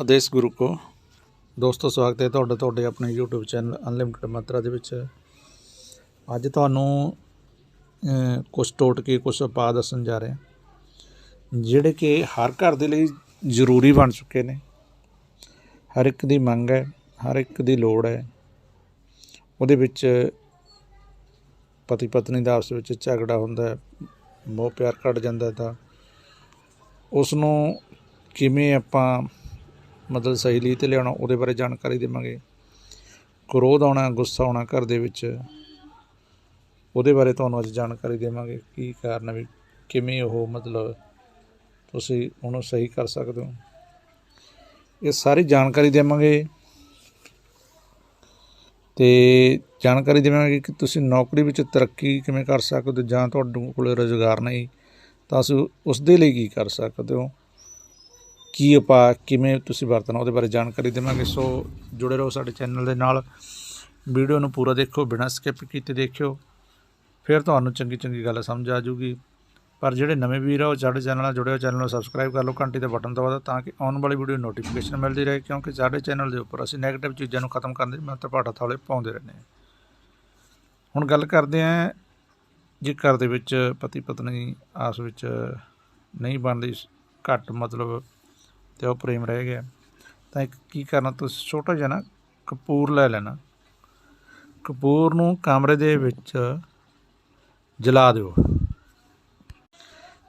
ਆਦੇਸ਼ ਗੁਰੂ ਕੋ। ਦੋਸਤੋ ਸਵਾਗਤ ਹੈ ਤੁਹਾਡਾ ਤੁਹਾਡੇ ਆਪਣੇ YouTube ਚੈਨਲ ਅਨਲਿਮਟਿਡ ਮਾਤਰਾ ਦੇ ਵਿੱਚ। ਅੱਜ ਤੁਹਾਨੂੰ ਅਹ, ਕੁਝ ਟੋਟਕੇ ਕੁਝ ਉਪਾਅ ਦੱਸਣ ਜਾ ਰਹੇ। ਹਾਂ ਜਿਹੜੇ ਕਿ ਹਰ ਘਰ ਦੇ ਲਈ ਜ਼ਰੂਰੀ ਬਣ ਚੁੱਕੇ ਨੇ। ਹਰ ਇੱਕ ਦੀ ਮੰਗ ਹੈ ਹਰ ਇੱਕ ਦੀ ਲੋੜ ਹੈ। ਉਹਦੇ ਵਿੱਚ ਪਤੀ ਪਤਨੀ ਦਾ ਆਪਸ ਵਿੱਚ ਝਗੜਾ ਹੁੰਦਾ ਹੈ ਮੋਹ ਪਿਆਰ ਘਟ ਜਾਂਦਾ ਤਾਂ। ਉਸ ਨੂੰ ਕਿਵੇਂ ਆਪਾਂ ਮਤਲਬ ਸਹੀ ਲੀਹ ਤੇ ਲਿਆਉਣਾ, ਉਹਦੇ ਬਾਰੇ ਜਾਣਕਾਰੀ ਦੇਵਾਂਗੇ। ਕ੍ਰੋਧ ਆਉਣਾ, ਗੁੱਸਾ ਆਉਣਾ ਘਰ ਦੇ ਵਿੱਚ, ਉਹਦੇ ਬਾਰੇ ਤੁਹਾਨੂੰ ਅੱਜ ਜਾਣਕਾਰੀ ਦੇਵਾਂਗੇ, ਕੀ ਕਾਰਨ ਵੀ ਕਿਵੇਂ ਉਹ ਮਤਲਬ ਤੁਸੀਂ ਉਹਨੂੰ ਸਹੀ ਕਰ ਸਕਦੇ ਹੋ। ਇਹ ਸਾਰੀ ਜਾਣਕਾਰੀ ਦੇਵਾਂਗੇ। ਤੇ ਜਾਣਕਾਰੀ ਦੇਵਾਂਗੇ ਕਿ ਤੁਸੀਂ ਨੌਕਰੀ ਵਿੱਚ ਤਰੱਕੀ ਕਿਵੇਂ ਕਰ ਸਕਦੇ ਹੋ ਜਾਂ ਤੁਹਾਡੇ ਕੋਲ ਰੁਜ਼ਗਾਰ ਨਹੀਂ, ਤਾਂ ਤੁਸੀਂ ਉਸ ਦੇ ਲਈ ਕੀ ਕਰ ਸਕਦੇ ਹੋ। ਕੀ ਉਪਾਅ ਕਿਵੇਂ ਤੁਸੀਂ ਵਰਤਣਾ, ਉਹਦੇ ਬਾਰੇ ਜਾਣਕਾਰੀ ਦੇਵਾਂਗੇ। ਸੋ ਜੁੜੇ ਰਹੋ ਸਾਡੇ ਚੈਨਲ ਦੇ ਨਾਲ। ਵੀਡੀਓ ਨੂੰ ਪੂਰਾ ਦੇਖੋ, ਬਿਨਾਂ ਸਕਿਪ ਕੀਤੇ ਦੇਖਿਓ। ਫਿਰ ਤੁਹਾਨੂੰ ਚੰਗੀ ਚੰਗੀ ਗੱਲ ਸਮਝ ਆ ਜੂਗੀ ਪਰ ਜਿਹੜੇ ਨਵੇਂ ਵੀਰ ਆ, ਉਹ ਸਾਡੇ ਚੈਨਲ ਨਾਲ ਜੁੜੇ ਹੋ, ਚੈਨਲ ਨੂੰ ਸਬਸਕ੍ਰਾਈਬ ਕਰ ਲਓ, ਘੰਟੀ ਦੇ ਬਟਨ ਦਬਾ ਦਿਓ ਤਾਂ ਕਿ ਆਉਣ ਵਾਲੀ ਵੀਡੀਓ ਨੋਟੀਫਿਕੇਸ਼ਨ ਮਿਲਦੀ ਰਹੇ, ਕਿਉਂਕਿ ਸਾਡੇ ਚੈਨਲ ਦੇ ਉੱਪਰ ਅਸੀਂ 네ਗੇਟਿਵ ਚੀਜ਼ਾਂ ਨੂੰ ਖਤਮ ਕਰਨ ਦੇ ਮੰਤਰ ਪਾਠਾ ਥਾਲੇ ਪਾਉਂਦੇ ਰਹਿੰਦੇ ਹਾਂ। ਹੁਣ ਗੱਲ ਕਰਦੇ ਹਾਂ, ਜੇ ਘਰ ਦੇ ਵਿੱਚ ਪਤੀ ਪਤਨੀ ਆਸ ਵਿੱਚ ਨਹੀਂ ਬਣਦੀ, ਘੱਟ ਮਤਲਬ ਤੇ ਉਹ ਪ੍ਰੇਮ ਰਹਿ ਗਿਆ। ਤਾਂ ਇੱਕ ਕੀ ਕਰਨਾ ਤੁਸੀਂ ਛੋਟਾ ਜਿਹਾ ਨਾ ਕਪੂਰ ਲੈ ਲੈਣਾ। ਕਪੂਰ ਨੂੰ ਕਮਰੇ ਦੇ ਵਿੱਚ ਜਲਾ ਦਿਓ।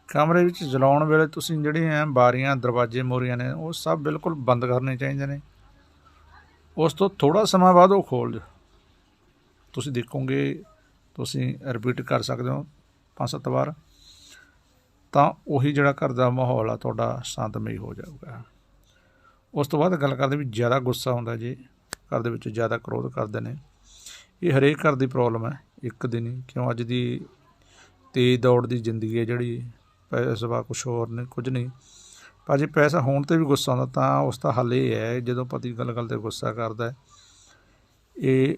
ਕਮਰੇ ਵਿੱਚ ਜਲਾਉਣ ਵੇਲੇ ਤੁਸੀਂ ਜਿਹੜੇ ਆ ਬਾਰੀਆਂ, ਦਰਵਾਜ਼ੇ ਮੋਰੀਆਂ ਨੇ, ਉਹ ਸਭ ਬਿਲਕੁਲ ਬੰਦ ਕਰਨੇ ਚਾਹੀਦੇ ਨੇ। ਉਸ ਤੋਂ ਥੋੜਾ ਸਮਾਂ ਬਾਅਦ ਉਹ ਖੋਲ ਦਿਓ। ਤੁਸੀਂ ਦੇਖੋਗੇ, ਤੁਸੀਂ ਰਿਪੀਟ ਕਰ ਸਕਦੇ ਹੋ ਪੰਜ ਸੱਤ ਵਾਰ। ਤਾਂ ਉਹੀ ਜਿਹੜਾ ਘਰ ਦਾ ਮਾਹੌਲ ਆ ਤੁਹਾਡਾ ਸ਼ਾਂਤਮਈ ਹੋ ਜਾਊਗਾ। ਉਸ ਤੋਂ ਬਾਅਦ ਗੱਲ ਕਰਦੇ ਵੀ ਜ਼ਿਆਦਾ ਗੁੱਸਾ ਹੁੰਦਾ ਜੇ ਘਰ ਦੇ ਵਿੱਚ ਜ਼ਿਆਦਾ ਕ੍ਰੋਧ ਕਰਦੇ ਨੇ। ਇਹ ਹਰੇਕ ਘਰ ਦੀ ਪ੍ਰੋਬਲਮ ਹੈ ਇੱਕ ਦਿਨ ਹੀ ਕਿਉਂ ਅੱਜ ਦੀ ਤੇਜ਼ ਦੌੜ ਦੀ ਜ਼ਿੰਦਗੀ ਹੈ ਜਿਹੜੀ ਪੈਸੇ ਪੈਸਾ ਕੁਛ ਹੋਰ ਨਹੀਂ ਕੁਝ ਨਹੀਂ। ਪਰ ਜੇ ਪੈਸਾ ਹੋਣ ਤੇ ਵੀ ਗੁੱਸਾ ਆਉਂਦਾ ਤਾਂ ਉਸ ਦਾ ਹੱਲ ਇਹ ਹੈ ਜਦੋਂ ਪਤੀ ਗੱਲ ਗੱਲ ਤੇ ਗੁੱਸਾ ਕਰਦਾ ਹੈ, ਇਹ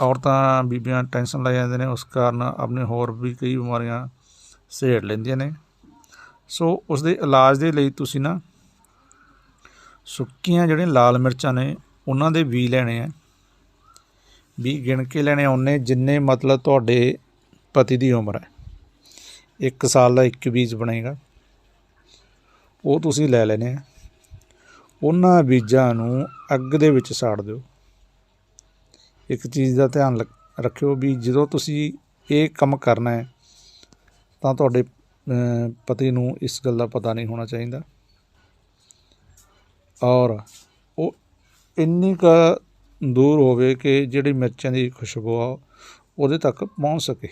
ਔਰਤਾਂ ਬੀਬੀਆਂ ਟੈਨਸ਼ਨ ਲੈ ਜਾਂਦੇ ਨੇ ਉਸ ਕਾਰਨ ਆਪਣੇ ਹੋਰ ਵੀ ਕਈ ਬਿਮਾਰੀਆਂ ਸੇੜ ਲੈਂਦੀਆਂ ਨੇ। ਸੋ ਉਸ ਦੇ ਇਲਾਜ ਦੇ ਲਈ ਤੁਸੀਂ ਨਾ ਸੁੱਕੀਆਂ ਜਿਹੜੇ ਲਾਲ ਮਿਰਚਾਂ ਨੇ, ਉਹਨਾਂ ਦੇ ਵੀ ਲੈਣੇ ਆ। ਵੀ ਗਿਣ ਕੇ ਲੈਣੇ ਉਹਨੇ, ਜਿੰਨੇ ਮਤਲਬ ਤੁਹਾਡੇ ਪਤੀ ਦੀ ਉਮਰ ਹੈ। 1 ਸਾਲ ਦਾ ਇੱਕ ਬੀਜ ਬਣੇਗਾ। ਉਹ ਤੁਸੀਂ ਲੈ ਲੈਣੇ ਆ। ਉਹਨਾਂ ਬੀਜਾਂ ਨੂੰ ਅੱਗ ਦੇ ਵਿੱਚ ਸਾੜ ਦਿਓ। ਇੱਕ ਚੀਜ਼ ਦਾ ਧਿਆਨ ਰੱਖਿਓ ਵੀ ਜਦੋਂ ਤੁਸੀਂ ਇਹ ਕੰਮ ਕਰਨਾ ਹੈ, ਤਾਂ ਤੁਹਾਡੇ ਪਤੀ ਨੂੰ ਇਸ ਗੱਲ ਦਾ ਪਤਾ ਨਹੀਂ ਹੋਣਾ ਚਾਹੀਦਾ। ਔਰ ਉਹ ਇੰਨੀ ਕੁ ਦੂਰ ਹੋਵੇ ਕਿ ਜਿਹੜੀ ਮਿਰਚਾਂ ਦੀ ਖੁਸ਼ਬੂ ਆ, ਉਹਦੇ ਤੱਕ ਪਹੁੰਚ ਸਕੇ।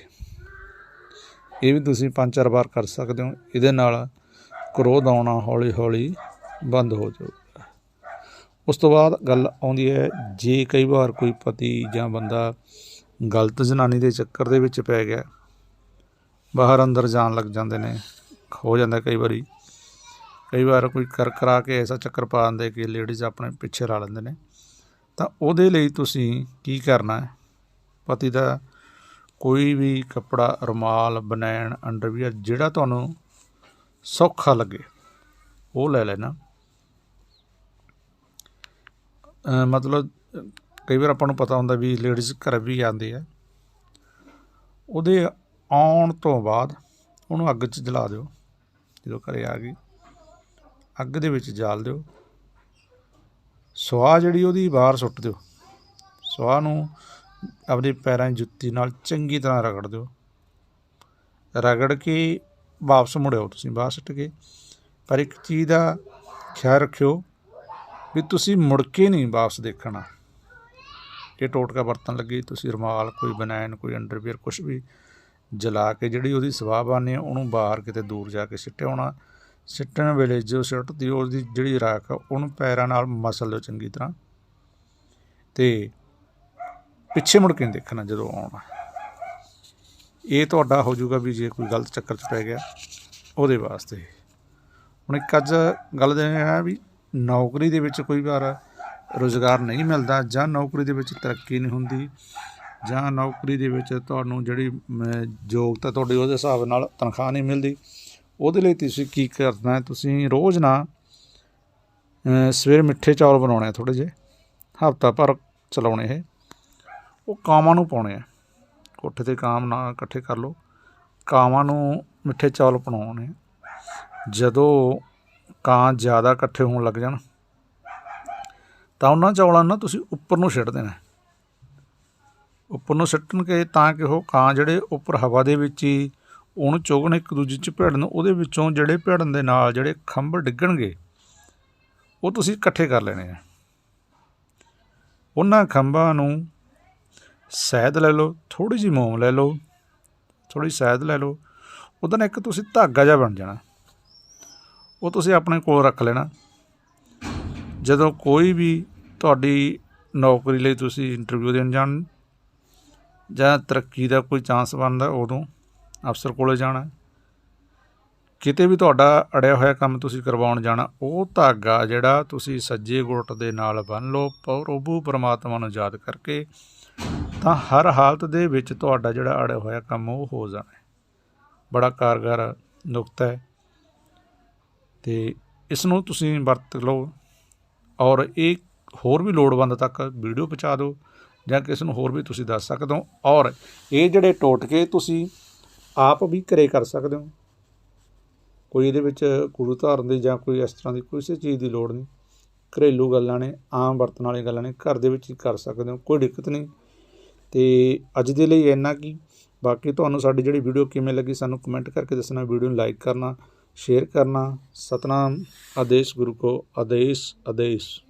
ਇਹ ਵੀ ਤੁਸੀਂ ਪੰਜ ਚਾਰ ਵਾਰ ਕਰ ਸਕਦੇ ਹੋ। ਇਹਦੇ ਨਾਲ ਕ੍ਰੋਧ ਆਉਣਾ ਹੌਲੀ ਹੌਲੀ ਬੰਦ ਹੋ ਜਾਊਗਾ। ਉਸ ਤੋਂ ਬਾਅਦ ਗੱਲ ਆਉਂਦੀ ਹੈ, ਜੇ ਕਈ ਵਾਰ ਕੋਈ ਪਤੀ ਜਾਂ ਬੰਦਾ ਗਲਤ ਜਨਾਨੀ ਦੇ ਚੱਕਰ ਦੇ ਵਿੱਚ ਪੈ ਗਿਆ ਬਾਹਰ ਅੰਦਰ ਜਾਣ ਲੱਗ ਜਾਂਦੇ ਨੇ। ਹੋ ਜਾਂਦਾ ਕਈ ਵਾਰੀ। ਕਈ ਵਾਰ ਕੋਈ ਕਰ ਕਰਾ ਕੇ ਐਸਾ ਚੱਕਰ ਪਾ ਦਿੰਦੇ ਕਿ ਲੇਡੀਜ਼ ਆਪਣੇ ਪਿੱਛੇ ਲਾ ਲੈਂਦੇ ਨੇ। ਤਾਂ ਉਹਦੇ ਲਈ ਤੁਸੀਂ ਕੀ ਕਰਨਾ ਹੈ? ਪਤੀ ਦਾ ਕੋਈ ਵੀ ਕੱਪੜਾ, ਰੁਮਾਲ, ਬਨੈਣ, ਅੰਡਰਵੀਅਰ ਜਿਹੜਾ ਤੁਹਾਨੂੰ ਸੌਖਾ ਲੱਗੇ, ਉਹ ਲੈ ਲੈਣਾ। ਮਤਲਬ ਕਈ ਵਾਰ ਆਪਾਂ ਨੂੰ ਪਤਾ ਹੁੰਦਾ ਵੀ ਲੇਡੀਜ਼ ਘਰ ਵੀ ਆਉਂਦੇ ਆ। ਉਹਦੇ ਆਉਣ ਤੋਂ ਬਾਅਦ ਉਹਨੂੰ ਅੱਗ 'ਚ ਜਲਾ ਦਿਓ, ਜਦੋਂ ਘਰੇ ਆ ਗਈ। ਅੱਗ ਦੇ ਵਿੱਚ ਜਾਲ ਦਿਓ। ਸਵਾਹ ਜਿਹੜੀ ਉਹਦੀ ਬਾਹਰ ਸੁੱਟ ਦਿਓ। ਸਵਾਹ ਨੂੰ ਆਪਣੇ ਪੈਰਾਂ ਦੀ ਜੁੱਤੀ ਨਾਲ ਚੰਗੀ ਤਰ੍ਹਾਂ ਰਗੜ ਦਿਓ। ਰਗੜ ਕੇ ਵਾਪਸ ਮੁੜਿਓ ਤੁਸੀਂ, ਬਾਹਰ ਸੁੱਟ ਕੇ। ਪਰ ਇੱਕ ਚੀਜ਼ ਦਾ ਖਿਆਲ ਰੱਖਿਓ ਵੀ ਤੁਸੀਂ ਮੁੜ ਕੇ ਨਹੀਂ ਵਾਪਸ ਦੇਖਣਾ। ਇਹ ਟੋਟਕਾ ਵਰਤਣ ਲੱਗੇ, ਤੁਸੀਂ ਰੁਮਾਲ, ਕੋਈ ਬਨੈਣ, ਕੋਈ ਅੰਡਰਵੀਅਰ ਕੁਝ ਵੀ ਜਲਾ ਕੇ ਜਿਹੜੀ ਉਹਦੀ ਸਵਾਹ ਬਣਨੀ ਹੈ ਉਹਨੂੰ ਬਾਹਰ ਕਿਤੇ ਦੂਰ ਜਾ ਕੇ ਸਿੱਟਿਆ ਹੋਣਾ। ਸਿੱਟਣ ਵੇਲੇ ਜੋ ਸਿੱਟਦੀ ਉਹਦੀ ਜਿਹੜੀ ਰਾਖ ਆ, ਉਹਨੂੰ ਪੈਰਾਂ ਨਾਲ ਮਸਲ ਦਿਓ ਚੰਗੀ ਤਰ੍ਹਾਂ। ਤੇ ਪਿੱਛੇ ਮੁੜ ਕੇ ਦੇਖਣਾ ਜਦੋਂ ਆਉਣਾ। ਇਹ ਤੁਹਾਡਾ ਹੋ ਜਾਊਗਾ ਵੀ ਜੇ ਕੋਈ ਗਲਤ ਚੱਕਰ 'ਚ ਪੈ ਗਿਆ ਉਹਦੇ ਵਾਸਤੇ। ਹੁਣ ਇੱਕ ਅੱਜ ਗੱਲ ਦੇ ਹੈ ਵੀ ਨੌਕਰੀ ਦੇ ਵਿੱਚ ਕੋਈ ਵਾਰ ਰੋਜ਼ਗਾਰ ਨਹੀਂ ਮਿਲਦਾ ਜਾਂ ਨੌਕਰੀ ਦੇ ਵਿੱਚ ਤਰੱਕੀ ਨਹੀਂ ਹੁੰਦੀ। ਜਾਂ ਨੌਕਰੀ ਦੇ ਵਿੱਚ ਤੁਹਾਨੂੰ ਜਿਹੜੀ ਅਮ, ਯੋਗਤਾ ਤੁਹਾਡੀ ਉਹਦੇ ਹਿਸਾਬ ਨਾਲ ਤਨਖਾਹ ਨਹੀਂ ਮਿਲਦੀ। ਉਹਦੇ ਲਈ ਤੁਸੀਂ ਕੀ ਕਰਨਾ ਤੁਸੀਂ ਰੋਜ਼ ਨਾ ਸਵੇਰ ਮਿੱਠੇ ਚੌਲ ਬਣਾਉਣੇ ਆ ਥੋੜੇ ਜਿਹੇ। ਹਫਤਾ ਭਰ ਚਲਾਉਣੇ ਇਹ। ਉਹ ਕਾਵਾਂ ਨੂੰ ਪਾਉਣੇ ਆ। ਕੋਠੇ ਤੇ ਕਾਮ ਨਾ ਇਕੱਠੇ ਕਰ ਲਓ। ਕਾਵਾਂ ਨੂੰ ਮਿੱਠੇ ਚੌਲ ਬਣਾਉਣੇ ਜਦੋਂ ਕਾਂ ਜ਼ਿਆਦਾ ਇਕੱਠੇ ਹੋਣ ਲੱਗ ਜਾਣ ਤਾਂ ਉਹਨਾਂ ਚੌਲਾਂ ਨੂੰ ਨਾ ਤੁਸੀਂ ਉੱਪਰ ਨੂੰ ਸਿੱਟ ਦੇਣਾ। ਉੱਪਰ ਨੂੰ ਸਿੱਟਣਗੇ ਤਾਂ ਕਿ ਉਹ ਕਾਂ ਜਿਹੜੇ ਉੱਪਰ ਹਵਾ ਦੇ ਵਿੱਚ ਹੀ ਉਹਨੂੰ ਚੁਗਣ ਇੱਕ ਦੂਜੇ 'ਚ ਭਿੜਨ, ਉਹਦੇ ਵਿੱਚੋਂ ਜਿਹੜੇ ਭਿੜਨ ਦੇ ਨਾਲ ਜਿਹੜੇ ਖੰਭ ਡਿੱਗਣਗੇ, ਉਹ ਤੁਸੀਂ ਇਕੱਠੇ ਕਰ ਲੈਣੇ ਆ। ਉਹਨਾਂ ਖੰਭਾਂ ਨੂੰ ਸ਼ਹਿਦ ਲੈ ਲਓ ਥੋੜੀ ਜਿਹੀ ਮੋਮ ਲੈ ਲਓ ਥੋੜੀ ਸ਼ਹਿਦ ਲੈ ਲਓ, ਉਹਦਾ ਨਾਲ ਇੱਕ ਤੁਸੀਂ ਧਾਗਾ ਜਿਹਾ ਬਣ ਜਾਣਾ। ਉਹ ਤੁਸੀਂ ਆਪਣੇ ਕੋਲ ਰੱਖ ਲੈਣਾ। ਜਦੋਂ ਕੋਈ ਵੀ ਤੁਹਾਡੀ ਨੌਕਰੀ ਲਈ ਤੁਸੀਂ ਇੰਟਰਵਿਊ ਦੇਣ ਜਾਣ ਜਾਂ ਤਰੱਕੀ ਦਾ ਕੋਈ ਚਾਂਸ ਬਣਦਾ ਉਦੋਂ ਅਫਸਰ ਕੋਲੇ ਜਾਣਾ। ਕਿਤੇ ਵੀ ਤੁਹਾਡਾ ਅੜਿਆ ਹੋਇਆ ਕੰਮ ਤੁਸੀਂ ਕਰਵਾਉਣ ਜਾਣਾ, ਉਹ ਧਾਗਾ ਜਿਹੜਾ ਤੁਸੀਂ ਸੱਜੇ ਗੁੱਟ ਦੇ ਨਾਲ ਬੰਨ ਲਓ, ਪ੍ਰਭੂ ਪਰਮਾਤਮਾ ਨੂੰ ਯਾਦ ਕਰਕੇ, ਤਾਂ ਹਰ ਹਾਲਤ ਦੇ ਵਿੱਚ ਤੁਹਾਡਾ ਜਿਹੜਾ ਅੜਿਆ ਹੋਇਆ ਕੰਮ ਉਹ ਹੋ ਜਾਣਾ। ਬੜਾ ਕਾਰਗਰ ਨੁਕਤਾ ਹੈ। ਤੇ ਇਸ ਨੂੰ ਤੁਸੀਂ ਵਰਤ ਲਓ। ਔਰ ਇਹ ਹੋਰ ਵੀ ਲੋੜਵੰਦ ਤੱਕ ਵੀਡੀਓ ਪਹੁੰਚਾ ਦਿਓ। ਜਾਂ ਕਿਸੇ ਨੂੰ ਹੋਰ ਵੀ ਤੁਸੀਂ ਦੱਸ ਸਕਦੇ ਹੋ। ਔਰ ਇਹ ਜਿਹੜੇ ਟੋਟਕੇ ਤੁਸੀਂ ਆਪ ਵੀ ਘਰੇ ਕਰ ਸਕਦੇ ਹੋ। ਕੋਈ ਇਹਦੇ ਵਿੱਚ ਗੁਰੂ ਧਾਰਨ ਦੀ ਜਾਂ ਕੋਈ ਇਸ ਤਰ੍ਹਾਂ ਦੀ ਕਿਸੇ ਚੀਜ਼ ਦੀ ਲੋੜ ਨਹੀਂ। ਘਰੇਲੂ ਗੱਲਾਂ ਨੇ, ਆਮ ਵਰਤਣ ਵਾਲੀਆਂ ਗੱਲਾਂ ਨੇ, ਘਰ ਦੇ ਵਿੱਚ ਹੀ ਕਰ ਸਕਦੇ ਹੋ, ਕੋਈ ਦਿੱਕਤ ਨਹੀਂ। ਤੇ ਅੱਜ ਦੇ ਲਈ ਇੰਨਾ ਕੀ। ਬਾਕੀ ਤੁਹਾਨੂੰ ਸਾਡੀ ਜਿਹੜੀ ਵੀਡੀਓ ਕਿਵੇਂ ਲੱਗੀ ਸਾਨੂੰ ਕਮੈਂਟ ਕਰਕੇ ਦੱਸਣਾ, ਵੀਡੀਓ ਨੂੰ ਲਾਈਕ ਕਰਨਾ, ਸ਼ੇਅਰ ਕਰਨਾ। ਸਤਨਾਮ, ਆਦੇਸ਼ ਗੁਰੂ ਕੋ ਆਦੇਸ਼ ਆਦੇਸ਼।